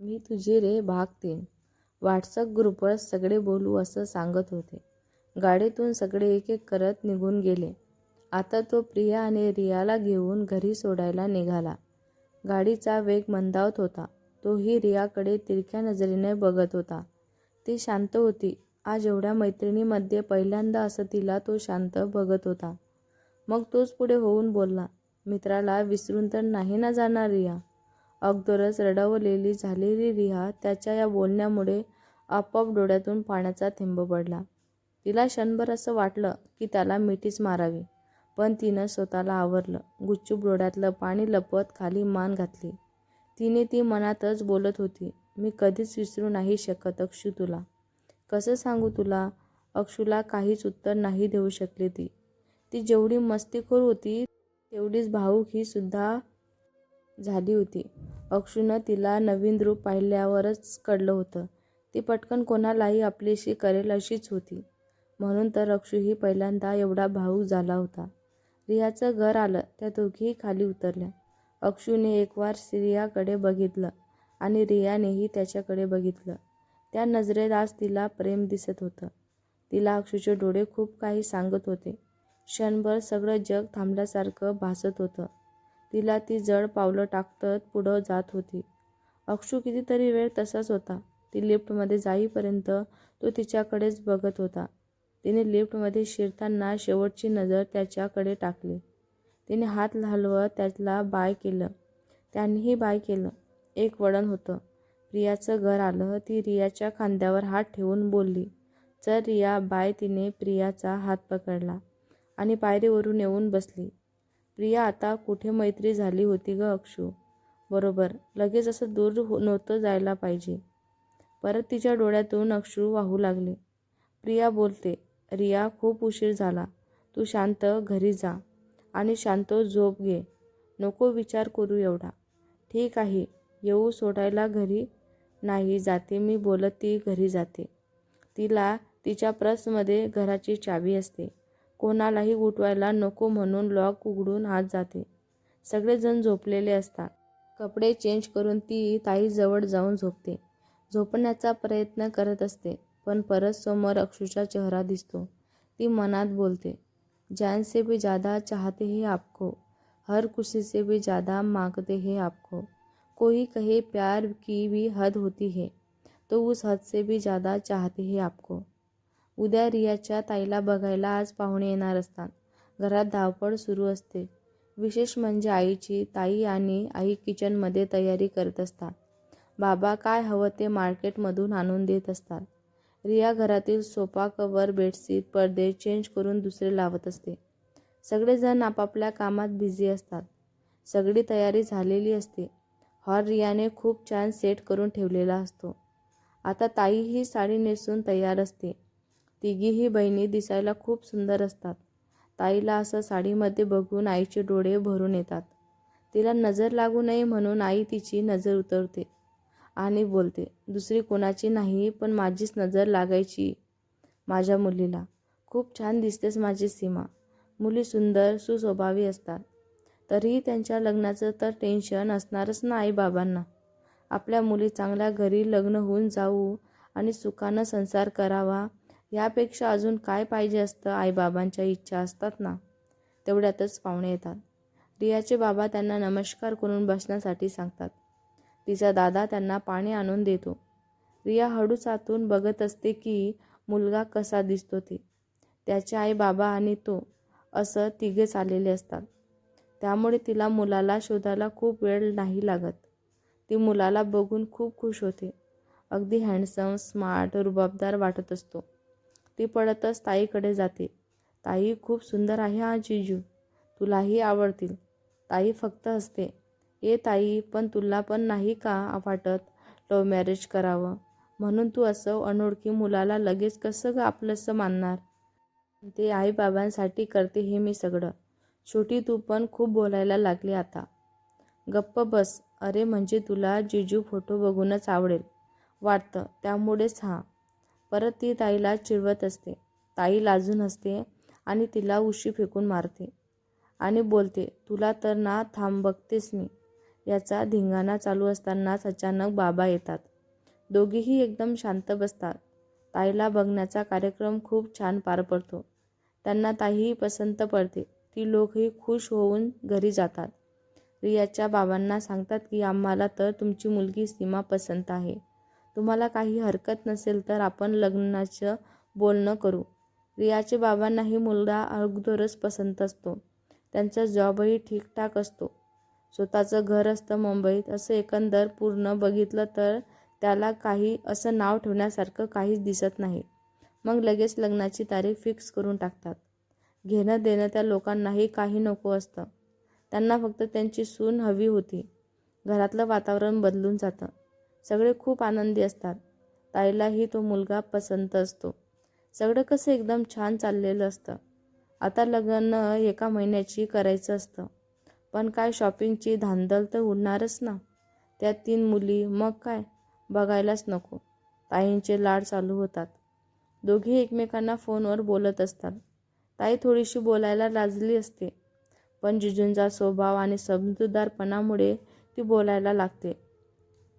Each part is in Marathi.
मी तुझी रे भाग तीन. व्हॉट्सअप ग्रुपवर सगळे बोलू असं सांगत होते. गाडीतून सगळे एक एक करत निघून गेले. आता तो प्रिया आणि रियाला घेऊन घरी सोडायला निघाला. गाडीचा वेग मंदावत होता. तोही रियाकडे तिरक्या नजरेने बघत होता. ती शांत होती. आज एवढ्या मैत्रिणीमध्ये पहिल्यांदा असं तिला तो शांत बघत होता. मग तोच पुढे होऊन बोलला मित्राला विसरून तर नाही ना जाणार रिया? अगोदरच रडवलेली झालेली रिहा त्याच्या या बोलण्यामुळे आपोआप डोळ्यातून पाण्याचा थेंब पडला. तिला क्षणभर असं वाटलं की त्याला मिठीच मारावी पण तिनं स्वतःला आवरलं. गुच्चूप डोळ्यातलं पाणी लपवत खाली मान घातली. तिने ती मनातच बोलत होती मी कधीच विसरू नाही शकत अक्षू तुला. कसं सांगू तुला? अक्षूला काहीच उत्तर नाही देऊ शकली ती. ती जेवढी मस्तीखोर होती तेवढीच भाऊक ही सुद्धा झाली होती. अक्षूनं तिला नवीन रूप पाहिल्यावरच कळलं होतं. ती पटकन कोणालाही आपलीशी करेल अशीच होती. म्हणून तर अक्षूही पहिल्यांदा एवढा भाऊक झाला होता. रियाचं घर आलं त्या दोघीही खाली उतरल्या. अक्षूने एक वार रियाकडे बघितलं आणि रियानेही त्याच्याकडे बघितलं. त्या नजरेत आज तिला प्रेम दिसत होतं. तिला अक्षूचे डोळे खूप काही सांगत होते. क्षणभर सगळं जग थांबल्यासारखं भासत होतं. तिला ती जड पावलं टाकतत पुढं जात होती. अक्षू कितीतरी वेळ तसाच होता. ती लिफ्टमध्ये जाईपर्यंत तो तिच्याकडेच बघत होता. तिने लिफ्टमध्ये शिरताना शेवटची नजर त्याच्याकडे टाकली. तिने हात हलवत त्याला बाय केलं. त्यांनीही बाय केलं. एक वळण होतं. प्रियाचं घर आलं. ती रियाच्या खांद्यावर हात ठेवून बोलली. चल रिया बाय तिने प्रियाचा हात पकडला आणि पायरीवरून येऊन बसली. प्रिया आता कुठे मैत्री झाली होती ग अक्षू? बरोबर लगेच असं दूर हो नव्हतं जायला पाहिजे. परत तिच्या डोळ्यातून अक्षू वाहू लागले. प्रिया बोलते रिया खूप उशीर झाला. तू शांत घरी जा. आणि शांत झोप घे. नको विचार करू एवढा. ठीक आहे येऊ सोडायला घरी नाही जाते मी बोलत ती घरी जाते. तिला तिच्या प्रसमध्ये घराची चावी असते. कोणालाही उठवायला नको म्हणून लॉक उघडून आत जाते. सगळेजण झोपलेले असतात. कपडे चेंज करून ती ताईजवळ जाऊन झोपते. झोपण्याचा प्रयत्न करत असते पण परत समोर अक्षूचा चेहरा दिसतो. ती मनात बोलते जान से भी ज़्यादा चाहते हैं आपको हर खुशी से भी ज़्यादा मांगते हैं आपको. कोई कहे प्यार की भी हद होती है तो उस हद से भी ज़्यादा चाहते हैं आपको. उद्या रियाच्या ताईला बघायला आज पाहुणे येणार असतात. घरात धावपळ सुरू असते. विशेष म्हणजे आईची ताई आणि आई किचनमध्ये तयारी करत असतात. बाबा काय हवं ते मार्केटमधून आणून देत असतात. रिया घरातील सोफा कवर बेडशीट पडदे चेंज करून दुसरे लावत असते. सगळेजण आपापल्या कामात बिझी असतात. सगळी तयारी झालेली असते. हॉल रियाने खूप छान सेट करून ठेवलेला असतो. आता ताई ही साडी नेसून तयार असते. तिघीही बहिणी दिसायला खूप सुंदर असतात. ताईला असं साडीमध्ये बघून आईचे डोळे भरून येतात. तिला नजर लागू नये म्हणून आई तिची नजर उतरते आणि बोलते दुसरी कोणाची नाही पण माझीच नजर लागायची माझ्या मुलीला. खूप छान दिसतेस माझी सीमा. मुली सुंदर सुस्वभावी असतात. तरीही त्यांच्या लग्नाचं तर टेन्शन असणारच ना आईबाबांना. आपल्या मुली चांगल्या घरी लग्न होऊन जाऊ आणि सुखानं संसार करावा यापेक्षा अजून काय पाहिजे असतं? आईबाबांच्या इच्छा असतात ना? तेवढ्यातच पाहुणे येतात. रियाचे बाबा त्यांना नमस्कार करून बसण्यासाठी सांगतात. तिचा दादा त्यांना पाणी आणून देतो. रिया हळूच आतून बघत असते की मुलगा कसा दिसतो ते. त्याचे आई बाबा आणि तो असं तिघेच आलेले असतात. त्यामुळे तिला मुलाला शोधायला खूप वेळ नाही लागत. ती मुलाला बघून खूप खुश होते. अगदी हँडसम स्मार्ट रुबाबदार वाटत असतो. ती पडतच ताईकडे जाते. ताई खूप सुंदर आहे हा जिजू. तुलाही आवडतील. ताई फक्त असते ए ताई पण तुला पण नाही का वाटत लव्ह मॅरेज करावं? म्हणून तू असं अनोळखी मुलाला लगेच कसं ग आपलंसं मानणार? ते आईबाबांसाठी करते हे मी सगळं. छोटी तू पण खूप बोलायला लागली आता. गप्प बस. अरे म्हणजे तुला जिजू फोटो बघूनच आवडेल. वाटतं. त्यामुळेच हा. परत ती ताईला चिडवत असते. ताई लाजून असते आणि तिला उशी फेकून मारते आणि बोलते तुला तर ना थांब बघतेस मी. याचा धिंगाणा चालू असतानाच अचानक बाबा येतात. दोघेही एकदम शांत बसतात. ताईला बघण्याचा कार्यक्रम खूप छान पार पडतो. त्यांना ताईही पसंत पडते. ती लोकही खुश होऊन घरी जातात. रियाच्या बाबांना सांगतात की आम्हाला तर तुमची मुलगी सीमा पसंत आहे. तुम्हाला काही हरकत नसेल तर आपण लग्नाचं बोलणं करू. रियाचे बाबांनाही मुलगा अगोदरच पसंत असतो. त्यांचा जॉबही ठीकठाक असतो. स्वतःचं घर असतं मुंबईत. असं एकंदर पूर्ण बघितलं तर त्याला काही असं नाव ठेवण्यासारखं काहीच दिसत नाही. मग लगेच लग्नाची तारीख फिक्स करून टाकतात. घेणं देणं त्या लोकांनाही काही नको असतं. त्यांना फक्त त्यांची सून हवी होती. घरातलं वातावरण बदलून जातं. सगळे खूप आनंदी असतात. ताईलाही तो मुलगा पसंत असतो. सगळं कसं एकदम छान चाललेलं असतं. आता लग्न एका महिन्याची करायचं असतं. पण काय शॉपिंगची धांदल तर उडणारच ना. त्या तीन मुली मग काय? बघायलाच नको. ताईंचे लाड चालू होतात. दोघी एकमेकांना फोनवर बोलत असतात. ताई थोडीशी बोलायला लाजली असते. पण जिजूंचा स्वभाव आणि समजूतदारपणामुळे ती बोलायला लागते.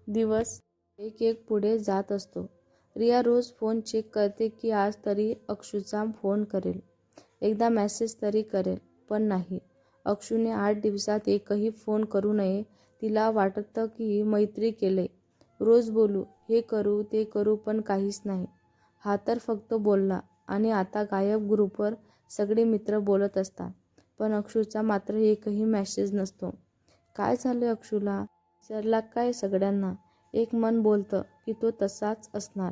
दिवस एक एक पुढे जात असतो. रिया रोज फोन चेक करते की आज तरी अक्षूचा फोन करेल. एकदा मेसेज तरी करेल पण नाही. अक्षूने आठ दिवसात एकही फोन करू नये तिला वाटतं की मैत्री केले. रोज बोलू हे करू ते करू पण काहीच नाही. हा तर फक्त बोलला आणि आता गायब ग्रुपवर सगळे मित्र बोलत असतात. पण अक्षूचा मात्र एकही मेसेज नसतो. काय झालं अक्षूला? सरला काय सगळ्यांना? एक मन बोलतं की तो तसाच असणार.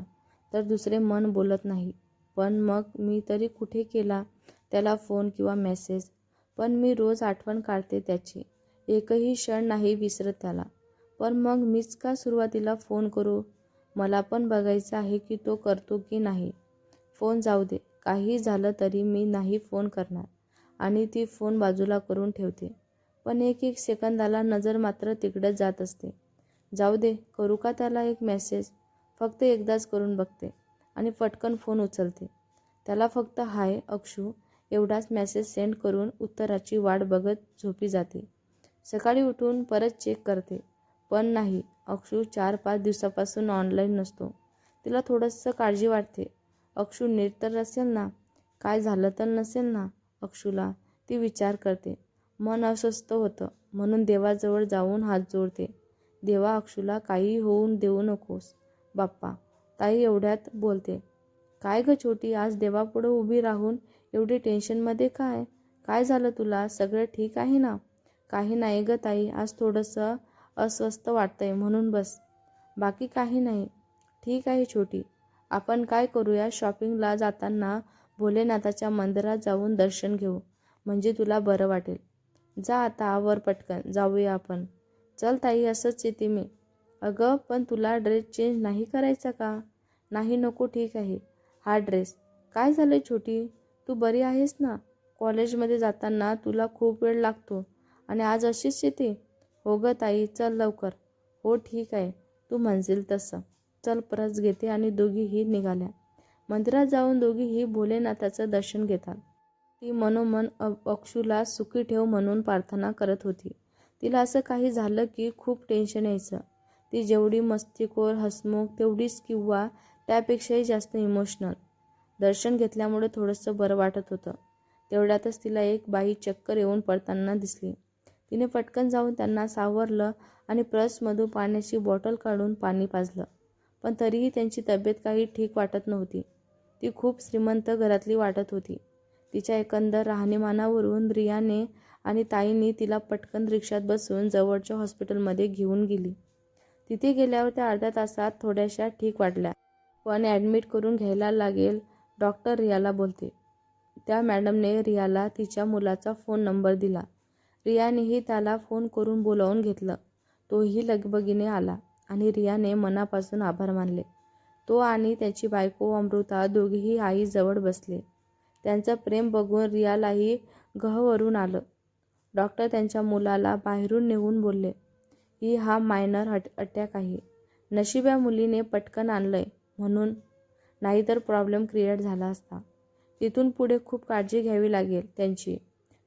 तर दुसरे मन बोलत नाही. पण मग मी तरी कुठे केला त्याला फोन किंवा मेसेज? पण मी रोज आठवण काढते त्याची. एकही क्षण नाही विसरत त्याला. पण मग मीच का सुरुवातीला फोन करू? मला पण बघायचं आहे की तो करतो की नाही. फोन जाऊ दे. काही झालं तरी मी नाही फोन करणार. आणि ती फोन बाजूला करून ठेवते. पण एक एक सेकंदाला नजर मात्र तिकडंच जात असते. जाऊ दे करू का त्याला एक मेसेज फक्त एकदाच करून बघते आणि पटकन फोन उचलते. त्याला फक्त हाय अक्षू. एवढाच मेसेज सेंड करून उत्तराची वाट बघत झोपी जाते. सकाळी उठून परत चेक करते. पण नाही अक्षू चार पाच दिवसापासून ऑनलाईन नसतो. तिला थोडंसं काळजी वाटते. अक्षू नीट तर असेल ना? काय झालं तर नसेल ना? अक्षूला ती विचार करते. मन अस्वस्थ होतं. म्हणून देवाजवळ जाऊन हात जोडते. देवा अक्षूला काही होऊन देऊ नकोस. बाप्पा ताई एवढ्यात बोलते. काय ग छोटी आज देवापुढं उभी राहून एवढी टेन्शनमध्ये काय? काय झालं तुला? सगळं ठीक आहे ना? काही नाही ग ताई आज थोडंसं अस्वस्थ वाटतंय. म्हणून बस. बाकी काही नाही. ठीक आहे छोटी. आपण काय करूया? शॉपिंगला जाताना भोलेनाथाच्या मंदिरात जाऊन दर्शन घेऊ. म्हणजे तुला बरं वाटेल. जा आता आवर पटकन. जाऊया आपण. चल ताई असंच येते मी. अगं पण तुला ड्रेस चेंज नाही करायचा का? नाही नको ठीक आहे. हा ड्रेस काय झालं छोटी? तू बरी आहेस ना? कॉलेजमध्ये जाताना तुला खूप वेळ लागतो. आणि आज अशीच येते? हो गं ताई चल लवकर. हो ठीक आहे. तू म्हणशील तसं. चल परत घेते आणि दोघीही निघाल्या. मंदिरात जाऊन दोघीही भोलेनाथाचं दर्शन घेतात. ती मनोमन अक्षूला सुखी ठेव म्हणून प्रार्थना करत होती. तिला असं काही झालं की खूप टेन्शन यायचं. ती जेवढी मस्तीखोर हसमुख तेवढीच किंवा त्यापेक्षाही जास्त इमोशनल दर्शन घेतल्यामुळे थोडंसं बरं वाटत होतं. तेवढ्यातच तिला एक बाई चक्कर येऊन पडताना दिसली. तिने पटकन जाऊन त्यांना सावरलं आणि प्रसमधून पाण्याची बॉटल काढून पाणी पाजलं. पण तरीही त्यांची तब्येत काही ठीक वाटत नव्हती. ती खूप श्रीमंत घरातली वाटत होती. तिच्या एकंदर राहणीमानावरून रियाने आणि ताईंनी तिला पटकन रिक्षात बसवून जवळच्या हॉस्पिटलमध्ये घेऊन गेली. तिथे गेल्यावर त्या अर्ध्या तासात थोड्याशा ठीक वाटल्या. पण ॲडमिट करून घ्यायला लागेल डॉक्टर रियाला बोलते. त्या मॅडमने रियाला तिच्या मुलाचा फोन नंबर दिला. रियानेही त्याला फोन करून बोलावून घेतलं. तोही लगबगीने आला आणि रियाने मनापासून आभार मानले. तो आणि त्याची बायको अमृता दोघेही आईजवळ बसले. त्यांचं प्रेम बघून रियालाही गहवरून आलं. डॉक्टर त्यांच्या मुलाला बाहेरून नेऊन बोलले की हा मायनर हट अटॅक आहे. नशीब या मुलीने पटकन आणलंय म्हणून नाहीतर प्रॉब्लेम क्रिएट झाला असता. तिथून पुढे खूप काळजी घ्यावी लागेल त्यांची.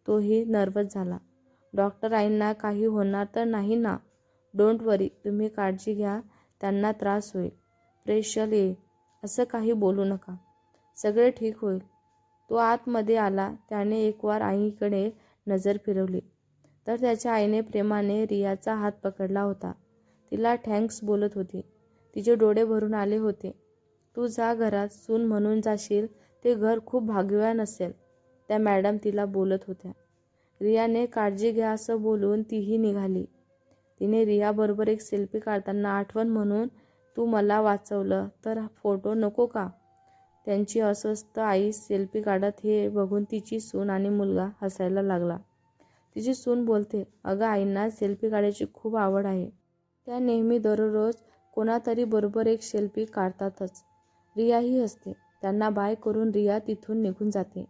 तोही नर्वस झाला. डॉक्टर आईंना काही होणार तर नाही ना? डोंट वरी तुम्ही काळजी घ्या त्यांना त्रास होईल. प्रेशल ये असं काही बोलू नका. सगळे ठीक होईल. तो आतमध्ये आला. त्याने एकवार आईकडे नजर फिरवली. तर त्याच्या आईने प्रेमाने रियाचा हात पकडला होता. तिला थँक्स बोलत होती. तिचे डोळे भरून आले होते. तू जा घरात सून म्हणून जाशील ते घर खूप भाग्यवान असेल त्या मॅडम तिला बोलत होत्या. रियाने काळजी घ्या असं बोलून तीही निघाली. तिने रियाबरोबर एक सेल्फी काढताना आठवण म्हणून तू मला वाचवलं तर फोटो नको का? त्यांची अस्वस्थ आई सेल्फी काढत हे बघून तिची सून आणि मुलगा हसायला लागला. तिची सून बोलते अगं आईंना सेल्फी काढायची खूप आवड आहे. त्या नेहमी दररोज कोणातरी बरोबर एक सेल्फी काढतातच. रियाही हसते. त्यांना बाय करून रिया तिथून निघून जाते.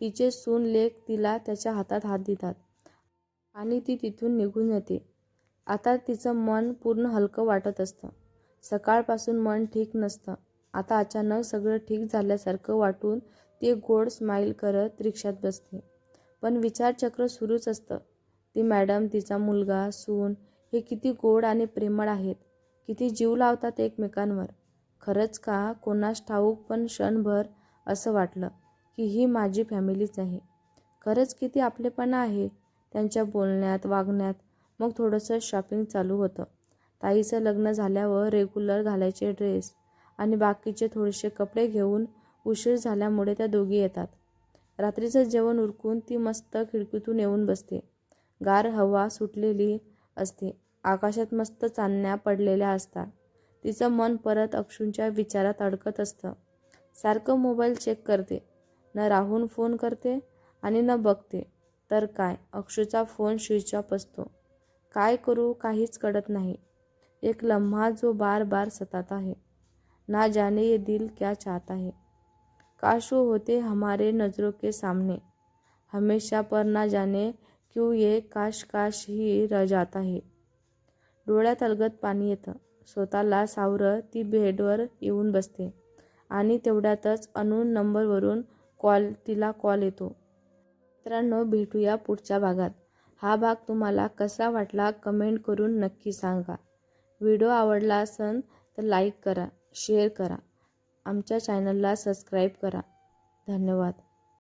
तिचे सून लेख तिला त्याच्या हातात हात देतात आणि ती तिथून निघून येते. आता तिचं मन पूर्ण हलकं वाटत असतं. सकाळपासून मन ठीक नसतं. आता अचानक सगळं ठीक झाल्यासारखं वाटून ती गोड स्माईल करत रिक्षात बसते पण विचारचक्र सुरूच असतं. ती मॅडम तिचा मुलगा सून हे किती गोड आणि प्रेमळ आहेत. किती जीव लावतात एकमेकांवर. खरंच का कोणास ठाऊक पण क्षणभर असं वाटलं की ही माझी फॅमिलीच आहे. खरंच किती आपलेपणा आहे. त्यांच्या बोलण्यात वागण्यात मग थोडंसं शॉपिंग चालू होतं. ताईचं लग्न झाल्यावर रेग्युलर घालायचे ड्रेस आणि बाकीचे थोडेसे कपडे घेऊन उशीर झाल्यामुळे त्या दोघी येतात. रात्रीचं जेवण उरकून ती मस्त खिडकीतून येऊन बसते. गार हवा सुटलेली असते. आकाशात मस्त चांदण्या पडलेल्या असतात. तिचं मन परत अक्षूंच्या विचारात अडकत असतं. सारखं मोबाईल चेक करते. न राहून फोन करते आणि न बघते. तर काय? अक्षूचा फोन स्विच ऑफ असतो. काय करू? काहीच कळत नाही. एक लम्हा जो बार बार सतात आहे. ना जाने ये दिल क्या चाहता है। काश वो होते हमारे नज़रों के सामने। हमेशा पर ना जाने क्यों ये काश काश ही रह जाता है। डोळ्यात अलगत पाणी येतं. स्वतःला सावरं ती बेडवर येऊन बसते. आणि तेवढ्यातच अनून नंबरवरून कॉल तिला कॉल येतो. मित्रांनो भेटूया पुढच्या भागात. हा भाग तुम्हाला कसा वाटला कमेंट करून नक्की सांगा. व्हिडिओ आवडला असेल तर लाईक करा. शेअर करा. आमच्या चॅनलला सबस्क्राईब करा. धन्यवाद.